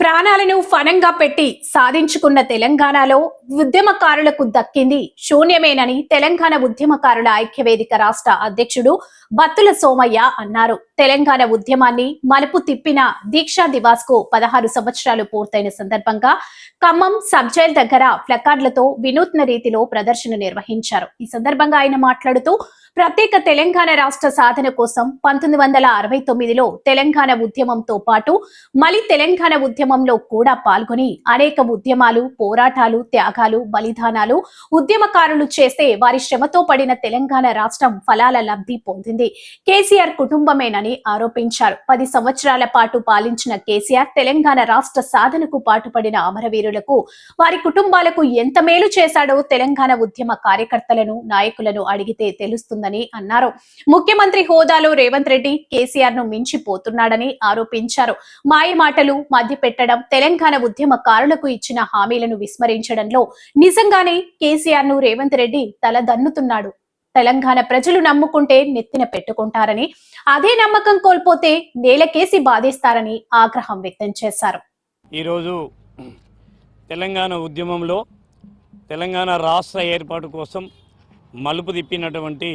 ప్రాణాలను ఫనంగా పెట్టి సాధించుకున్న తెలంగాణలో ఉద్యమకారులకు దక్కింది శూన్యమేనని తెలంగాణ ఉద్యమకారుల ఐక్యవేదిక రాష్ట్ర అధ్యక్షుడు బత్తుల సోమయ్య అన్నారు. తెలంగాణ ఉద్యమాన్ని మలుపు తిప్పిన దీక్షా దివాస్కు పదహారు సంవత్సరాలు పూర్తయిన సందర్భంగా ఖమ్మం సబ్ జైల్ దగ్గర ప్లకార్డులతో వినూత్న రీతిలో ప్రదర్శన నిర్వహించారు. ఈ సందర్భంగా ఆయన మాట్లాడుతూ ప్రత్యేక తెలంగాణ రాష్ట్ర సాధన కోసం పంతొమ్మిది వందల అరవై తొమ్మిదిలో తెలంగాణ ఉద్యమంతో పాటు మలి తెలంగాణ ఉద్యమంలో కూడా పాల్గొని అనేక ఉద్యమాలు పోరాటాలు త్యాగాలు బలిదానాలు ఉద్యమకారులు చేస్తే వారి శ్రమతో పడిన తెలంగాణ రాష్ట్రం ఫలాల లబ్ధి పొందింది. కేసీఆర్ కుటుంబమేనని ఆరోపించారు. పది సంవత్సరాల పాటు పాలించిన కేసీఆర్ తెలంగాణ రాష్ట్ర సాధనకు పాటుపడిన అమరవీరులకు వారి కుటుంబాలకు ఎంత మేలు చేశాడో తెలంగాణ ఉద్యమ కార్యకర్తలను నాయకులను అడిగితే తెలుస్తుందని అన్నారు. ముఖ్యమంత్రి హోదాలో రేవంత్ రెడ్డి కేసీఆర్ను మించిపోతున్నాడని ఆరోపించారు. మాయ మాటలు మధ్య పెట్టడం తెలంగాణ ఉద్యమకారులకు ఇచ్చిన హామీలను విస్మరించడంలో నిజంగానే కేసీఆర్ను రేవంత్ రెడ్డి తలదన్నుతున్నాడు తెలంగాణ ప్రజలు నమ్ముకుంటే నెత్తిన పెట్టుకుంటారని అదే నమ్మకం కోల్పోతే నేలకేసి బాధేస్తారని ఆగ్రహం వ్యక్తం చేశారు. ఈరోజు తెలంగాణ ఉద్యమంలో తెలంగాణ రాష్ట్ర ఏర్పాటు కోసం మలుపు తిప్పినటువంటి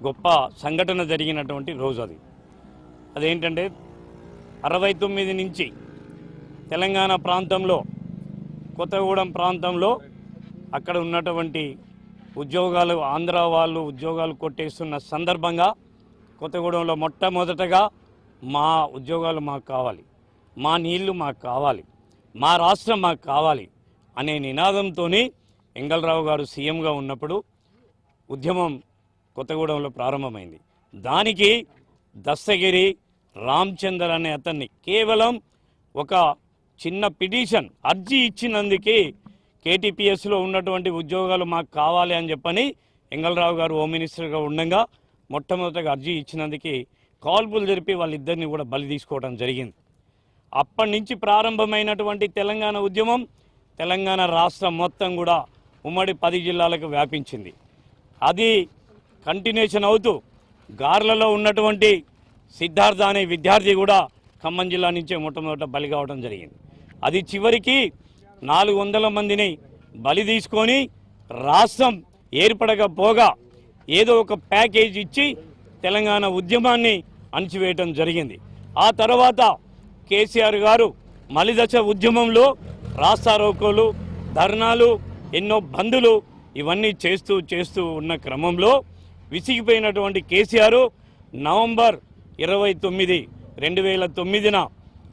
గొప్ప సంఘటన జరిగినటువంటి రోజు అది. అదేంటంటే అరవై తొమ్మిది నుంచి తెలంగాణ ప్రాంతంలో కొత్తగూడెం ప్రాంతంలో అక్కడ ఉన్నటువంటి ఉద్యోగాలు ఆంధ్ర వాళ్ళు ఉద్యోగాలు కొట్టేస్తున్న సందర్భంగా కొత్తగూడెంలో మొట్టమొదటగా మా ఉద్యోగాలు మాకు కావాలి మా నీళ్ళు మాకు కావాలి మా రాష్ట్రం మాకు కావాలి అనే నినాదంతో ఎంగళరావు గారు సీఎంగా ఉన్నప్పుడు ఉద్యమం కొత్తగూడెంలో ప్రారంభమైంది. దానికి దస్తగిరి రామచందర్ అనే అతన్ని కేవలం ఒక చిన్న పిటిషన్ అర్జీ ఇచ్చినందుకే కేటీపీఎస్లో ఉన్నటువంటి ఉద్యోగాలు మాకు కావాలి అని చెప్పని ఎంగళరావు గారు హోమ్ మినిస్టర్గా ఉండగా మొట్టమొదటిగా అర్జీ ఇచ్చినందుకే కాల్పులు జరిపి వాళ్ళిద్దరిని కూడా బలి తీసుకోవడం జరిగింది. అప్పటి నుంచి ప్రారంభమైనటువంటి తెలంగాణ ఉద్యమం తెలంగాణ రాష్ట్రం మొత్తం కూడా ఉమ్మడి పది జిల్లాలకు వ్యాపించింది. అది కంటిన్యూషన్ అవుతూ గార్లలో ఉన్నటువంటి సిద్ధార్థ అనే విద్యార్థి కూడా ఖమ్మం జిల్లా నుంచే మొట్టమొదట బలి కావడం జరిగింది. అది చివరికి నాలుగు వందల మందిని బలి తీసుకొని రాష్ట్రం ఏర్పడకపోగా ఏదో ఒక ప్యాకేజ్ ఇచ్చి తెలంగాణ ఉద్యమాన్ని అణిచివేయటం జరిగింది. ఆ తర్వాత కేసీఆర్ గారు మలిదశ ఉద్యమంలో రాస్తారోకోలు ధర్నాలు ఎన్నో బందులు ఇవన్నీ చేస్తూ చేస్తూ ఉన్న క్రమంలో విసిగిపోయినటువంటి కేసీఆర్ నవంబర్ ఇరవై తొమ్మిది రెండు వేల తొమ్మిదిన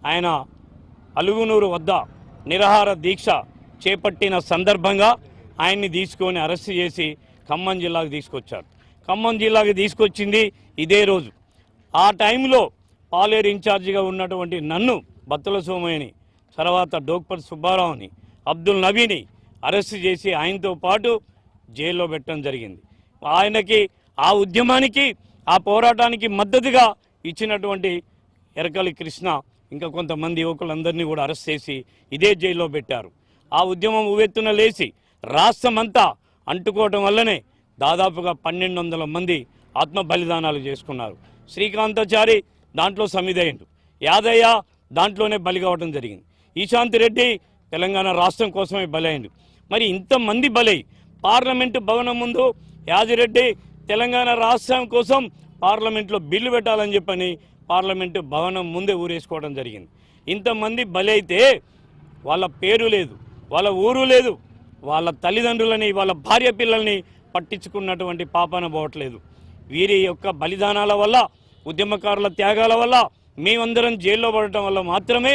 ఆయన అలుగునూరు వద్ద నిరాహార దీక్ష చేపట్టిన సందర్భంగా ఆయన్ని తీసుకొని అరెస్ట్ చేసి ఖమ్మం జిల్లాకు తీసుకొచ్చారు. ఖమ్మం జిల్లాకి తీసుకొచ్చింది ఇదే రోజు. ఆ టైంలో పాలేరు ఇన్ఛార్జిగా ఉన్నటువంటి నన్ను బత్తుల సోమయ్యని తర్వాత డోక్పర్ సుబ్బారావుని అబ్దుల్ నబీని అరెస్ట్ చేసి ఆయనతో పాటు జైల్లో పెట్టడం జరిగింది. ఆయనకి ఆ ఉద్యమానికి ఆ పోరాటానికి మద్దతుగా ఇచ్చినటువంటి ఎరకలి కృష్ణ ఇంకా కొంతమంది యువకులందరినీ కూడా అరెస్ట్ చేసి ఇదే జైల్లో పెట్టారు. ఆ ఉద్యమం ఉవ్వెత్తున లేచి రాష్ట్రమంతా అంటుకోవటం వల్లనే దాదాపుగా పన్నెండు వందల మంది ఆత్మ బలిదానాలు చేసుకున్నారు. శ్రీకాంతాచారి దాంట్లో సమిదయ్యండు యాదయ్య దాంట్లోనే బలి కావడం జరిగింది. ఈశాంతి రెడ్డి తెలంగాణ రాష్ట్రం కోసమే బలైండు. మరి ఇంతమంది బలై పార్లమెంటు భవనం ముందు యాదిరెడ్డి తెలంగాణ రాష్ట్రం కోసం పార్లమెంట్లో బిల్లు పెట్టాలని చెప్పని పార్లమెంటు భవనం ముందే ఊరేసుకోవడం జరిగింది. ఇంతమంది బలైతే వాళ్ళ పేరు లేదు వాళ్ళ ఊరు లేదు వాళ్ళ తల్లిదండ్రులని వాళ్ళ భార్య పిల్లల్ని పట్టించుకున్నటువంటి పాపన పోవట్లేదు. వీరి యొక్క బలిదానాల వల్ల ఉద్యమకారుల త్యాగాల వల్ల మేమందరం జైల్లో పడటం వల్ల మాత్రమే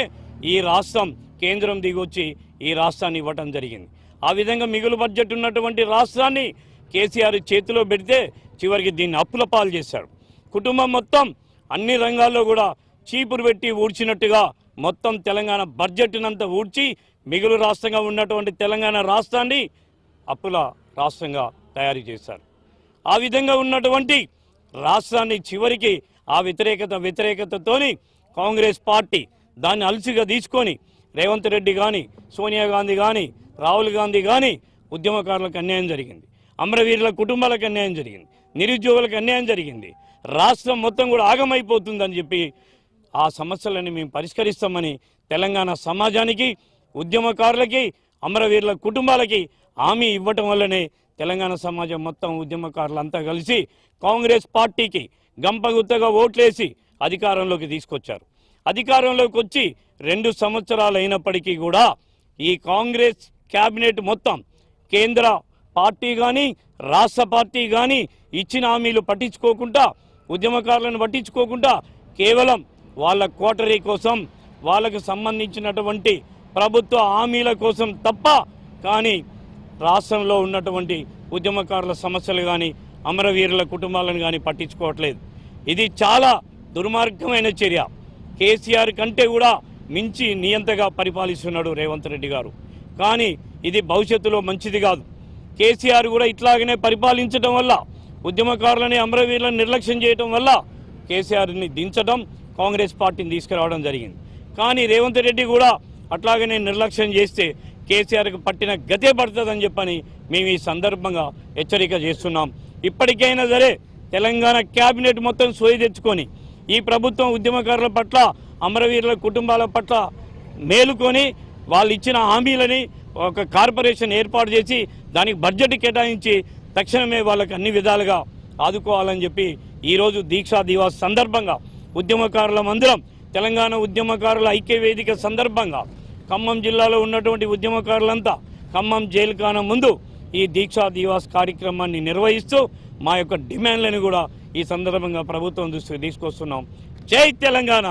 ఈ రాష్ట్రం కేంద్రం దిగొచ్చి ఈ రాష్ట్రాన్ని ఇవ్వటం జరిగింది. ఆ విధంగా మిగులు బడ్జెట్ ఉన్నటువంటి రాష్ట్రాన్ని కేసీఆర్ చేతిలో పెడితే చివరికి దీన్ని అప్పుల పాలు చేశారు కుటుంబం మొత్తం అన్ని రంగాల్లో కూడా చీపురు పెట్టి ఊడ్చినట్టుగా మొత్తం తెలంగాణ బడ్జెట్నంతా ఊడ్చి మిగులు రాష్ట్రంగా ఉన్నటువంటి తెలంగాణ రాష్ట్రాన్ని అప్పుల రాష్ట్రంగా తయారు చేశారు. ఆ విధంగా ఉన్నటువంటి రాష్ట్రాన్ని చివరికి ఆ వ్యతిరేకత వ్యతిరేకతతోని కాంగ్రెస్ పార్టీ దాన్ని అలసిగా తీసుకొని రేవంత్ రెడ్డి కానీ సోనియా గాంధీ కానీ రాహుల్ గాంధీ కానీ ఉద్యమకారులకు అన్యాయం జరిగింది. అమరవీరుల కుటుంబాలకు అన్యాయం జరిగింది. నిరుద్యోగులకు అన్యాయం జరిగింది. రాష్ట్రం మొత్తం కూడా ఆగమైపోతుందని చెప్పి ఆ సమస్యలని మేము పరిష్కరిస్తామని తెలంగాణ సమాజానికి ఉద్యమకారులకి అమరవీరుల కుటుంబాలకి హామీ ఇవ్వటం వల్లనే తెలంగాణ సమాజం మొత్తం ఉద్యమకారులంతా కలిసి కాంగ్రెస్ పార్టీకి గంపగుత్తగా ఓట్లేసి అధికారంలోకి తీసుకొచ్చారు. అధికారంలోకి వచ్చి రెండు సంవత్సరాలు అయినప్పటికీ కూడా ఈ కాంగ్రెస్ క్యాబినెట్ మొత్తం కేంద్ర పార్టీ కానీ రాష్ట్ర పార్టీ కానీ ఇచ్చిన హామీలు పట్టించుకోకుండా ఉద్యమకారులను పట్టించుకోకుండా కేవలం వాళ్ళ కోటరీ కోసం వాళ్ళకు సంబంధించినటువంటి ప్రభుత్వ హామీల కోసం తప్ప కానీ రాష్ట్రంలో ఉన్నటువంటి ఉద్యమకారుల సమస్యలు కానీ అమరవీరుల కుటుంబాలను కానీ పట్టించుకోవట్లేదు. ఇది చాలా దుర్మార్గమైన చర్య. కేసీఆర్ కంటే కూడా మించి నియంతగా పరిపాలిస్తున్నాడు రేవంత్ రెడ్డి గారు. కానీ ఇది భవిష్యత్తులో మంచిది కాదు. కేసీఆర్ కూడా ఇట్లాగనే పరిపాలించడం వల్ల ఉద్యమకారులని అమరవీరులను నిర్లక్ష్యం చేయడం వల్ల కేసీఆర్ని దించడం కాంగ్రెస్ పార్టీని తీసుకురావడం జరిగింది. కానీ రేవంత్ రెడ్డి కూడా అట్లాగనే నిర్లక్ష్యం చేస్తే కేసీఆర్కి పట్టిన గతే పడుతుందని చెప్పని మేము ఈ సందర్భంగా హెచ్చరిక చేస్తున్నాం. ఇప్పటికైనా సరే తెలంగాణ క్యాబినెట్ మొత్తం సోయి తెచ్చుకొని ఈ ప్రభుత్వం ఉద్యమకారుల పట్ల అమరవీరుల కుటుంబాల పట్ల మేలుకొని వాళ్ళు ఇచ్చిన హామీలని ఒక కార్పొరేషన్ ఏర్పాటు చేసి దానికి బడ్జెట్ కేటాయించి తక్షణమే వాళ్ళకి అన్ని విధాలుగా ఆదుకోవాలని చెప్పి ఈరోజు దీక్షా దివాస్ సందర్భంగా ఉద్యమకారుల మందిరం తెలంగాణ ఉద్యమకారుల ఐక్య వేదిక సందర్భంగా ఖమ్మం జిల్లాలో ఉన్నటువంటి ఉద్యమకారులంతా ఖమ్మం జైలు కాన ముందు ఈ దీక్షా దివాస్ కార్యక్రమాన్ని నిర్వహిస్తూ మా యొక్క డిమాండ్లను కూడా ఈ సందర్భంగా ప్రభుత్వం దృష్టికి తీసుకొస్తున్నాం. జై తెలంగాణ!